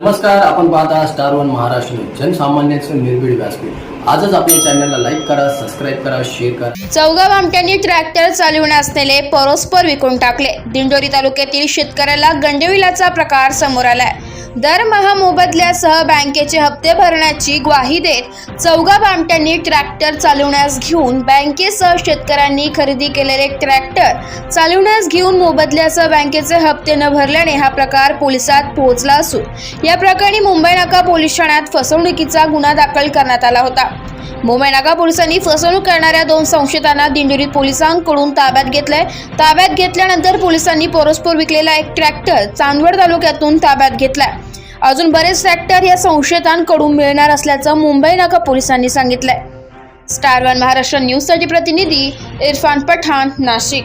नमस्कार आपण पाहता स्टार वन महाराष्ट्र जनसामान्यांचं निर्भीड व्यासपीठ. आजच आपल्या चॅनलला लाईक करा सबस्क्राईब करा शेअर करा. चौघा भामट्यांनी ट्रॅक्टर चालविण्यास नेले परस्पर विकून टाकले. दिंडोरी तालुक्यातील शेतकऱ्याला गंडविलाचा प्रकार समोर आलाय. दरमहा मोबदल्यासह बँकेचे हप्ते भरण्याची ग्वाही देत चौगा भामट्यांनी ट्रॅक्टर चालवण्यास घेऊन बँकेसह शेतकऱ्यांनी खरेदी केलेले ट्रॅक्टर चालवण्यास घेऊन मोबदल्यासह बँकेचे हप्ते न भरल्याने हा प्रकार पोलिसात पोहोचला असून या प्रकरणी मुंबई नाका पोलीस ठाण्यात फसवणुकीचा गुन्हा दाखल करण्यात आला होता. मुंबई पोलिसांनी फसवणूक करणाऱ्या दोन संशयितांना दिंडोरी पोलिसांकडून ताब्यात घेतलंय. ताब्यात घेतल्यानंतर पोलिसांनी परस्पर विकलेला एक ट्रॅक्टर चांदवड तालुक्यातून ताब्यात घेतलाय. अजून बरेच ट्रॅक्टर या संशयितांकडून मिळणार असल्याचं मुंबई नाका पोलिसांनी सांगितलंय. स्टार वन महाराष्ट्र न्यूजसाठी प्रतिनिधी इरफान पठाण नाशिक.